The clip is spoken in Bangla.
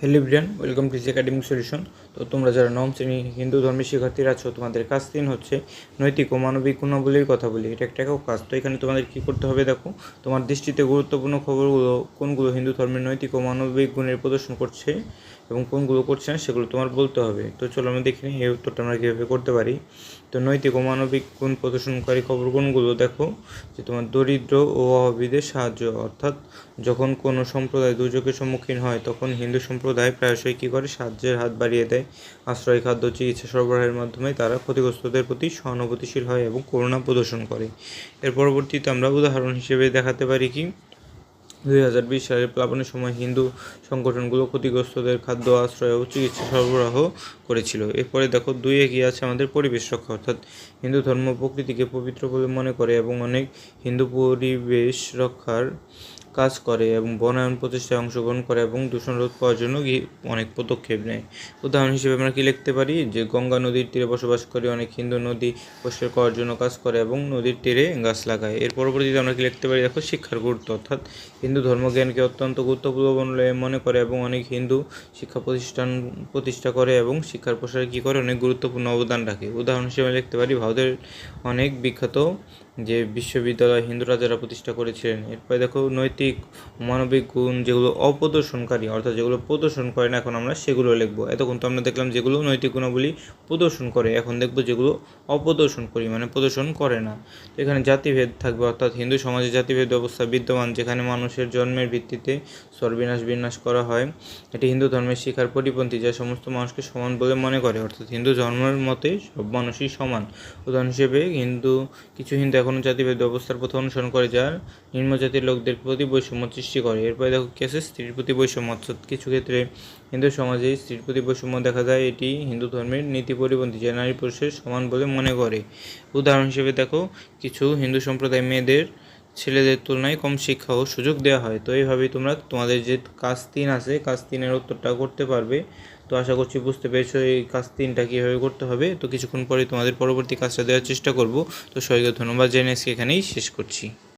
Hello Brian welcome to academic solution তো তোমরা যারা নবম শ্রেণি হিন্দু ধর্মের শিক্ষার্থীরা আছো, তোমাদের কাজ তিন হচ্ছে নৈতিক ও মানবিক গুণাবলীর কথা বলি। এটা একটা একক কাজ। তো এখানে তোমাদের কী করতে হবে দেখো, তোমার দৃষ্টিতে গুরুত্বপূর্ণ খবরগুলো, কোনগুলো হিন্দু ধর্মের নৈতিক ও মানবিক গুণের প্রদর্শন করছে এবং কোনগুলো করছে না সেগুলো তোমার বলতে হবে। তো চলো আমি দেখে এই উত্তরটা আমরা কীভাবে করতে পারি। তো নৈতিক ও মানবিক গুণ প্রদর্শনকারী খবর কোনগুলো? দেখো যে তোমার দরিদ্র ও অভাবীদের সাহায্য, অর্থাৎ যখন কোনো সম্প্রদায় দুর্যোগের সম্মুখীন হয়, তখন হিন্দু সম্প্রদায় প্রায়শই কী করে? সাহায্যের হাত বাড়িয়ে দেয়। আশ্রয় খাদ্য, চিকিৎসা সরবরাহের মাধ্যমে তারা ক্ষতিগ্রস্তদের প্রতি সহানুভূতিশীল হয় এবং করুণা প্রদর্শন করে। এর পরবর্তীতে আমরা উদাহরণ হিসেবে দেখাতে পারি কি, দুই হাজার বিশ সালের প্লাবনের সময় হিন্দু সংগঠনগুলো ক্ষতিগ্রস্তদের খাদ্য, আশ্রয় ও চিকিৎসা সরবরাহ করেছিল। এরপরে দেখো, দুই এগিয়ে আছে আমাদের পরিবেশ রক্ষা, অর্থাৎ হিন্দু ধর্ম প্রকৃতিকে পবিত্র বলে মনে করে এবং অনেক হিন্দু পরিবেশ রক্ষার কাজ করে এবং বনায়ন প্রচেষ্টায় অংশগ্রহণ করে এবং দূষণ রোধ করার জন্য অনেক পদক্ষেপ নেয়। উদাহরণ হিসেবে আমরা কি লিখতে পারি? যে গঙ্গা নদীর তীরে বসবাস করে, অনেক হিন্দু নদী পরিষ্কার করার জন্য কাজ করে এবং নদীর তীরে গাছ লাগায়। এর পরবর্তীতে আমরা কি লিখতে পারি? দেখো, শিক্ষার গুরুত্ব। অর্থাৎ হিন্দু ধর্মজ্ঞানকে অত্যন্ত গুরুত্বপূর্ণ বলে মনে করে এবং অনেক হিন্দু শিক্ষা প্রতিষ্ঠান প্রতিষ্ঠা করে এবং শিক্ষার প্রসারে কী করে? অনেক গুরুত্বপূর্ণ অবদান রাখে। উদাহরণ হিসেবে লিখতে পারি, ভারতের অনেক বিখ্যাত যে বিশ্ববিদ্যালয় হিন্দু রাজারা প্রতিষ্ঠা করেছিলেন, এরপরে দেখো নৈতিক মানবিক গুণ যেগুলো অপ্রদর্শনকারী, অর্থাৎ যেগুলো প্রদর্শন করে না এখন আমরা, সেগুলো লিখব। এতক্ষণ তো আমরা দেখলাম যেগুলো নৈতিক গুণাবলী প্রদর্শন করে, এখন দেখব যেগুলো অপ্রদর্শন করি মানে প্রদর্শন করে না। তো এখানে জাতিভেদ থাকবে, অর্থাৎ হিন্দু সমাজে জাতিভেদ ব্যবস্থা বিদ্যমান, যেখানে মানুষের জন্মের ভিত্তিতে সর্বনাশ বিনাশ করা হয়। এটি হিন্দু ধর্মের শিক্ষার পরিপন্থী, যা সমস্ত মানুষকে সমান বলে মনে করে, অর্থাৎ হিন্দু ধর্মের মতে সব মানুষই সমান। উদাহরণ হিসেবে হিন্দু, কিছু হিন্দু এখনও জাতিভেদ ব্যবস্থার পথে অনুসরণ করে যার নিম্ন জাতির লোকদের প্রতি বৈষম্য সৃষ্টি করে। এরপরে দেখো কি আছে? স্ত্রীর প্রতি বৈষম্য। কিছু ক্ষেত্রে হিন্দু সমাজে স্ত্রীর প্রতি বৈষম্য দেখা যায়। এটি হিন্দু ধর্মের নীতি পরিপন্থী যা নারী পুরুষের সমান বলে মনে করে। উদাহরণ হিসেবে দেখো, কিছু হিন্দু সম্প্রদায় মেয়েদের ছেলেদের তুলনায় কম শিক্ষা ও সুযোগ দেওয়া হয়। তো এইভাবেই তোমরা তোমাদের যে কাজ তিন আছে, কাজ তিনের উত্তরটা করতে পারবে। তো আশা করছি বুঝতে পেরেছ এই কাজ তিনটা কীভাবে করতে হবে। তো কিছুক্ষণ পরে তোমাদের পরবর্তী কাজটা দেওয়ার চেষ্টা করব। তো সবাইকে ধন্যবাদ, জেনে এসে এখানেই শেষ করছি।